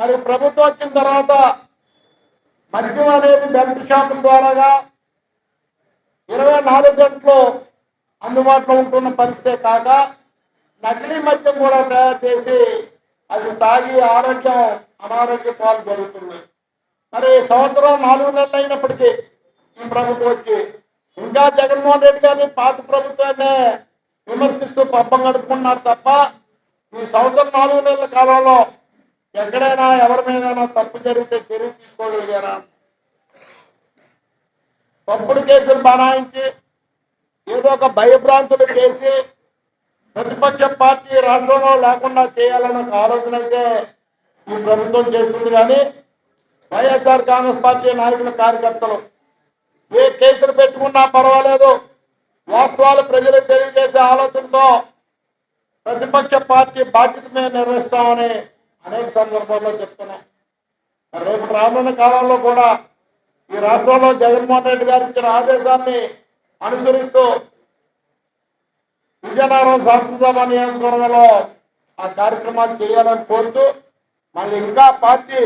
మరి ప్రభుత్వం వచ్చిన తర్వాత మద్యం అనేది బెల్ట్ షాపుల ద్వారాగా ఇరవై నాలుగు గంటలు అందుబాటులో ఉంటున్న పరిస్థితే కాక నకిలీ మద్యం కూడా తయారు చేసి అది తాగి ఆరోగ్యం అనారోగ్య పాలు జరుగుతుంది. మరి సంవత్సరం నాలుగు నెలలు అయినప్పటికీ ఈ ప్రభుత్వం వచ్చి ఇంకా జగన్మోహన్ రెడ్డి గారిని పాత ప్రభుత్వాన్ని విమర్శిస్తూ పబ్బం గడుపుకున్నారు తప్ప ఈ సంవత్సరం నాలుగు నెలల కాలంలో ఎక్కడైనా ఎవరి మీద తప్పు జరిగితే చర్యలు తీసుకోగలిగారా? తప్పుడు కేసులు బనాయించి ఏదో ఒక భయభ్రాంతులు చేసి ప్రతిపక్ష పార్టీ రాష్ట్రంలో లేకుండా చేయాలన్న ఒక ఆలోచన అయితే ఈ ప్రభుత్వం చేస్తుంది కానీ వైఎస్ఆర్ కాంగ్రెస్ పార్టీ నాయకుల కార్యకర్తలు ఏ కేసులు పెట్టుకున్నా పర్వాలేదు. వాస్తవాలు ప్రజలకు తెలియజేసే ఆలోచనతో ప్రతిపక్ష పార్టీ బాధ్యత మీద నిర్వహిస్తామని అనేక సందర్భాల్లో చెప్తున్నాం. రేపు రానున్న కాలంలో కూడా ఈ రాష్ట్రంలో జగన్మోహన్ రెడ్డి గారు ఇచ్చిన ఆదేశాన్ని అనుసరిస్తూ విజయనగరం శాసనసభ నియోజకవర్గంలో ఆ కార్యక్రమాలు చేయాలని కోరుతూ మళ్ళీ ఇంకా పార్టీ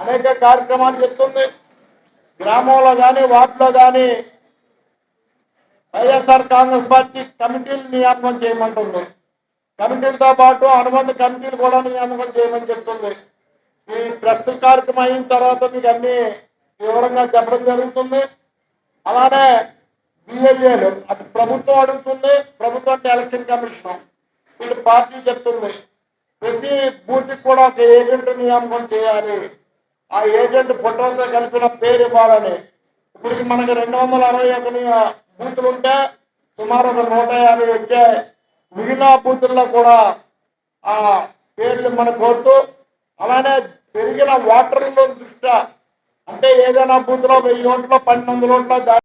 అనేక కార్యక్రమాలు చెప్తుంది. గ్రామంలో కానీ వార్డులో కానీ వైఎస్ఆర్ కాంగ్రెస్ పార్టీ కమిటీలు నియామకం చేయమంటుంది. కమిటీలతో పాటు అనుబంధ కమిటీలు కూడా నియామకం చేయమని చెప్తుంది. ఈ ప్రెస్ కార్యక్రమం అయిన తర్వాత మీకు అన్ని వివరంగా చెప్పడం జరుగుతుంది. అలానే బిఎల్ఏలు అటు ప్రభుత్వం అడుగుతుంది ప్రభుత్వం అంటే ఎలక్షన్ కమిషన్. వీళ్ళు పార్టీ చెప్తుంది. ప్రతి బూత్కి కూడా ఒక ఏజెంట్ నియామకం చేయాలి. ఆ ఏజెంట్ ఫోటోతో కలిపిన పేరు ఇవ్వాలని. ఇప్పటికి మనకి రెండు వందల అరవై ఒక బూతులు ఉంటే సుమారు ఒక నూట యాభై వచ్చే మిగిలిన బూతుల్లో కూడా ఆ పేర్లు మన కోరుతూ అలానే పెరిగిన వాటర్ల దృష్ట్యా అంటే ఏదైనా బూత్లో వెయ్యి ఓట్లో పన్నెండు వందల